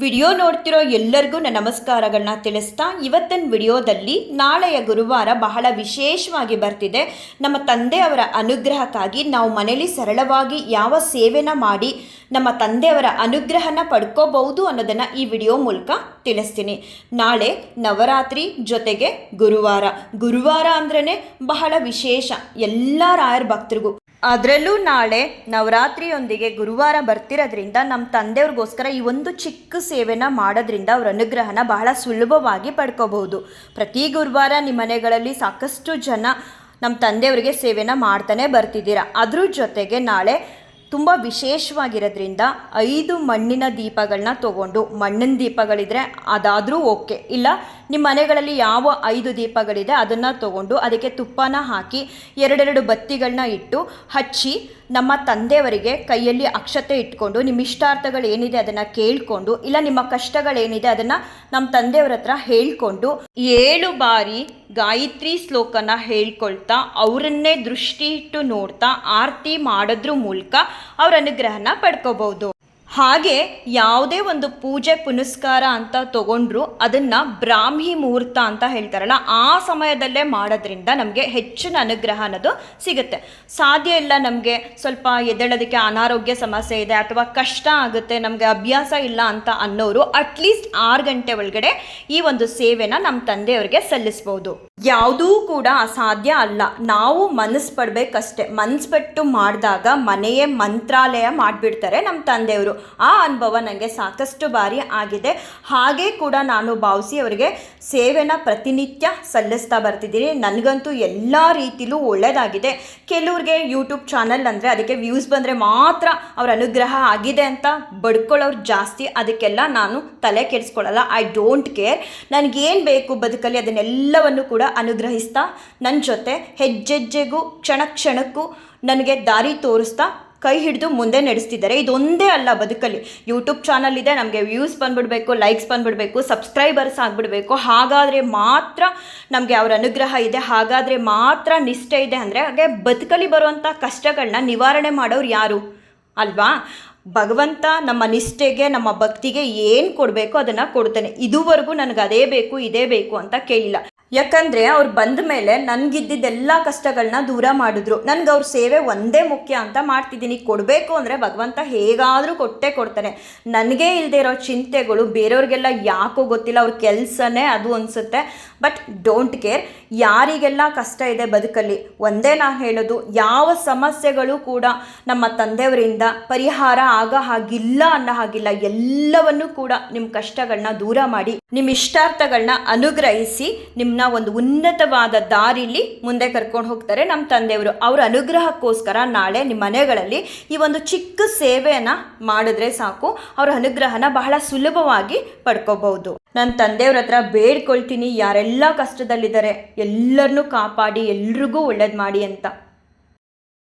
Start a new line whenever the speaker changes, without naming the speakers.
Video ನೋಡ್ತಿರೋ ಎಲ್ಲರಿಗೂ ನನ್ನ ನಮಸ್ಕಾರಗಳನ್ನ ತಿಳಿಸ್ತಾ ಇವತ್ತಿನ ವಿಡಿಯೋದಲ್ಲಿ ನಾಳೆಯ ಗುರುವಾರ ಬಹಳ ವಿಶೇಷವಾಗಿ ಬರ್ತಿದೆ. ನಮ್ಮ ತಂದೆಯವರ ಅನುಗ್ರಹಕ್ಕಾಗಿ ನಾವು ಮನೇಲಿ ಸರಳವಾಗಿ ಯಾವ ಸೇವೆನ ಮಾಡಿ ನಮ್ಮ ತಂದೆಯವರ ಅನುಗ್ರಹನ ಪಡ್ಕೋಬಹುದು ಅನ್ನೋದನ್ನು ಈ ವಿಡಿಯೋ ಮೂಲಕ ತಿಳಿಸ್ತೀನಿ. ನಾಳೆ ನವರಾತ್ರಿ ಜೊತೆಗೆ ಗುರುವಾರ. ಗುರುವಾರ ಅಂದ್ರೇ ಬಹಳ ವಿಶೇಷ. ಎಲ್ಲ ರಾಯರ್ ಭಕ್ತರಿಗೂ ಅದರಲ್ಲೂ ನಾಳೆ ನವರಾತ್ರಿಯೊಂದಿಗೆ ಗುರುವಾರ ಬರ್ತಿರೋದ್ರಿಂದ ನಮ್ಮ ತಂದೆಯವ್ರಿಗೋಸ್ಕರ ಈ ಒಂದು ಚಿಕ್ಕ ಸೇವೆನ ಮಾಡೋದ್ರಿಂದ ಅವ್ರ ಅನುಗ್ರಹನ ಬಹಳ ಸುಲಭವಾಗಿ ಪಡ್ಕೋಬಹುದು. ಪ್ರತಿ ಗುರುವಾರ ನಿಮ್ಮ ಮನೆಗಳಲ್ಲಿ ಸಾಕಷ್ಟು ಜನ ನಮ್ಮ ತಂದೆಯವರಿಗೆ ಸೇವೆನ ಮಾಡ್ತಾನೆ ಬರ್ತಿದ್ದೀರಾ. ಅದ್ರ ಜೊತೆಗೆ ನಾಳೆ ತುಂಬ ವಿಶೇಷವಾಗಿರೋದ್ರಿಂದ ಐದು ಮಣ್ಣಿನ ದೀಪಗಳನ್ನ ತಗೊಂಡು, ಮಣ್ಣಿನ ದೀಪಗಳಿದ್ರೆ ಅದಾದರೂ ಓಕೆ. ಇಲ್ಲ ನಿಮ್ಮ ಮನೆಗಳಲ್ಲಿ ಯಾವ ಐದು ದೀಪಗಳಿದೆ ಅದನ್ನು ತಗೊಂಡು ಅದಕ್ಕೆ ತುಪ್ಪನ ಹಾಕಿ ಎರಡೆರಡು ಬತ್ತಿಗಳನ್ನ ಇಟ್ಟು ಹಚ್ಚಿ ನಮ್ಮ ತಂದೆಯವರಿಗೆ ಕೈಯಲ್ಲಿ ಅಕ್ಷತೆ ಇಟ್ಕೊಂಡು ನಿಮ್ಮ ಇಷ್ಟಾರ್ಥಗಳು ಏನಿದೆ ಅದನ್ನು ಕೇಳಿಕೊಂಡು, ಇಲ್ಲ ನಿಮ್ಮ ಕಷ್ಟಗಳೇನಿದೆ ಅದನ್ನು ನಮ್ಮ ತಂದೆಯವರ ಹತ್ರ ಹೇಳ್ಕೊಂಡು ಏಳು ಬಾರಿ ಗಾಯತ್ರಿ ಶ್ಲೋಕನ ಹೇಳ್ಕೊಳ್ತಾ ಅವರನ್ನೇ ದೃಷ್ಟಿ ಇಟ್ಟು ನೋಡ್ತಾ ಆರತಿ ಮಾಡೋದ್ರ ಮೂಲಕ ಅವ್ರ ಅನುಗ್ರಹನ ಪಡ್ಕೋಬಹುದು. ಹಾಗೆ ಯಾವುದೇ ಒಂದು ಪೂಜೆ ಪುನಸ್ಕಾರ ಅಂತ ತಗೊಂಡ್ರು ಅದನ್ನು ಬ್ರಾಹ್ಮಿ ಮುಹೂರ್ತ ಅಂತ ಹೇಳ್ತಾರಲ್ಲ, ಆ ಸಮಯದಲ್ಲೇ ಮಾಡೋದ್ರಿಂದ ನಮಗೆ ಹೆಚ್ಚಿನ ಅನುಗ್ರಹ ಅನ್ನೋದು ಸಿಗುತ್ತೆ. ಸಾಧ್ಯ ಇಲ್ಲ ನಮಗೆ ಸ್ವಲ್ಪ ಎದ್ದೇಳೋದಕ್ಕೆ ಅನಾರೋಗ್ಯ ಸಮಸ್ಯೆ ಇದೆ ಅಥವಾ ಕಷ್ಟ ಆಗುತ್ತೆ, ನಮಗೆ ಅಭ್ಯಾಸ ಇಲ್ಲ ಅಂತ ಅನ್ನೋರು ಅಟ್ಲೀಸ್ಟ್ ಆರು ಗಂಟೆ ಒಳಗಡೆ ಈ ಒಂದು ಸೇವೆನ ನಮ್ಮ ತಂದೆಯವ್ರಿಗೆ ಸಲ್ಲಿಸ್ಬೋದು. ಯಾವುದೂ ಕೂಡ ಅಸಾಧ್ಯ ಅಲ್ಲ. ನಾವು ಮನಸ್ಸು ಪಡ್ಬೇಕಷ್ಟೆ. ಮನಸ್ಸು ಪಟ್ಟು ಮಾಡಿದಾಗ ಮನೆಯೇ ಮಂತ್ರಾಲಯ ಮಾಡಿಬಿಡ್ತಾರೆ ನಮ್ಮ ತಂದೆಯವರು. ಆ ಅನುಭವ ನನಗೆ ಸಾಕಷ್ಟು ಬಾರಿ ಆಗಿದೆ. ಹಾಗೆ ಕೂಡ ನಾನು ಭಾವಿಸಿ ಅವರಿಗೆ ಸೇವೆನ ಪ್ರತಿನಿತ್ಯ ಸಲ್ಲಿಸ್ತಾ ಬರ್ತಿದ್ದೀನಿ. ನನಗಂತೂ ಎಲ್ಲ ರೀತಿಲೂ ಒಳ್ಳೆಯದಾಗಿದೆ ಕೆಲವ್ರಿಗೆ ಯೂಟ್ಯೂಬ್ ಚಾನಲ್ ಅಂದರೆ ಅದಕ್ಕೆ ವ್ಯೂಸ್ ಬಂದರೆ ಮಾತ್ರ ಅವ್ರ ಅನುಗ್ರಹ ಆಗಿದೆ ಅಂತ ಬಡ್ಕೊಳ್ಳೋರು ಜಾಸ್ತಿ. ಅದಕ್ಕೆಲ್ಲ ನಾನು ತಲೆ ಕೆಡಿಸ್ಕೊಳ್ಳಲ್ಲ. ಐ ಡೋಂಟ್ ಕೇರ್ ನನಗೇನು ಬೇಕು ಬದುಕಲ್ಲಿ ಅದನ್ನೆಲ್ಲವನ್ನು ಕೂಡ ಅನುಗ್ರಹಿಸ್ತಾ ನನ್ನ ಜೊತೆ ಹೆಜ್ಜೆಜ್ಜೆಗೂ ಕ್ಷಣ ಕ್ಷಣಕ್ಕೂ ನನಗೆ ದಾರಿ ತೋರಿಸ್ತಾ ಕೈ ಹಿಡಿದು ಮುಂದೆ ನಡೆಸ್ತಿದ್ದಾರೆ. ಇದೊಂದೇ ಅಲ್ಲ ಬದುಕಲ್ಲಿ. ಯೂಟ್ಯೂಬ್ ಚಾನಲ್ ಇದೆ, ನಮಗೆ ವ್ಯೂಸ್ ಬಂದ್ಬಿಡಬೇಕು ಲೈಕ್ಸ್ ಬಂದ್ಬಿಡಬೇಕು ಸಬ್ಸ್ಕ್ರೈಬರ್ಸ್ ಆಗಿಬಿಡಬೇಕು. ಹಾಗಾದರೆ ಮಾತ್ರ ನಮಗೆ ಅವರ ಅನುಗ್ರಹ ಇದೆ. ಹಾಗಾದರೆ ಮಾತ್ರ ನಿಷ್ಠೆ ಇದೆ ಅಂದರೆ, ಹಾಗೆ ಬದುಕಲಿ ಬರುವಂಥ ಕಷ್ಟಗಳನ್ನ ನಿವಾರಣೆ ಮಾಡೋರು ಯಾರು? ಅಲ್ವಾ? ಭಗವಂತ ನಮ್ಮ ನಿಷ್ಠೆಗೆ, ನಮ್ಮ ಭಕ್ತಿಗೆ ಏನು ಕೊಡಬೇಕು ಅದನ್ನು ಕೊಡ್ತಾನೆ. ಇದುವರೆಗೂ ನನಗೆ ಅದೇ ಬೇಕು, ಇದೇ ಬೇಕು ಅಂತ ಕೇಳಿಲ್ಲ. ಯಾಕಂದರೆ ಅವ್ರು ಬಂದ ಮೇಲೆ ನನಗಿದ್ದಿದ್ದೆಲ್ಲ ಕಷ್ಟಗಳನ್ನ ದೂರ ಮಾಡಿದ್ರು. ನನಗೆ ಅವ್ರ ಸೇವೆ ಒಂದೇ ಮುಖ್ಯ ಅಂತ ಮಾಡ್ತಿದ್ದೀನಿ. ಕೊಡಬೇಕು ಅಂದರೆ ಭಗವಂತ ಹೇಗಾದರೂ ಕೊಟ್ಟೇ ಕೊಡ್ತಾನೆ. ನನಗೆ ಇಲ್ಲದೆ ಇರೋ ಚಿಂತೆಗಳು ಬೇರೆಯವ್ರಿಗೆಲ್ಲ ಯಾಕೋ ಗೊತ್ತಿಲ್ಲ. ಅವ್ರ ಕೆಲಸನೇ ಅದು ಅನಿಸುತ್ತೆ. ಬಟ್ ಡೋಂಟ್ ಕೇರ್, ಯಾರಿಗೆಲ್ಲ ಕಷ್ಟ ಇದೆ ಬದುಕಲ್ಲಿ, ಒಂದೇ ನಾನು ಹೇಳೋದು, ಯಾವ ಸಮಸ್ಯೆಗಳು ಕೂಡ ನಮ್ಮ ತಂದೆಯವರಿಂದ ಪರಿಹಾರ ಆಗ ಹಾಗಿಲ್ಲ ಅನ್ನೋ ಹಾಗಿಲ್ಲ. ಎಲ್ಲವನ್ನೂ ಕೂಡ ನಿಮ್ಮ ಕಷ್ಟಗಳನ್ನ ದೂರ ಮಾಡಿ ನಿಮ್ಮ ಇಷ್ಟಾರ್ಥಗಳನ್ನ ಅನುಗ್ರಹಿಸಿ ನಿಮ್ಮನ್ನ ಒಂದು ಉನ್ನತವಾದ ದಾರಿಲಿ ಮುಂದೆ ಕರ್ಕೊಂಡು ಹೋಗ್ತಾರೆ. ನಮ್ಮ ತಂದೆಯವರು ಅವರ ಅನುಗ್ರಹಕ್ಕೋಸ್ಕರ ನಾಳೆ ನಿಮ್ಮ ಮನೆಗಳಲ್ಲಿ ಈ ಒಂದು ಚಿಕ್ಕ ಸೇವೆಯನ್ನು ಮಾಡಿದ್ರೆ ಸಾಕು. ಅವರ ಅನುಗ್ರಹನ ಬಹಳ ಸುಲಭವಾಗಿ ಪಡ್ಕೋಬಹುದು. ನನ್ನ ತಂದೆಯವ್ರ ಹತ್ರ ಬೇಡ್ಕೊಳ್ತೀನಿ, ಯಾರೆಲ್ಲ ಕಷ್ಟದಲ್ಲಿದ್ದಾರೆ, ಎಲ್ಲರನ್ನೂ ಕಾಪಾಡಿ, ಎಲ್ರಿಗೂ ಒಳ್ಳೇದು ಮಾಡಿ ಅಂತ.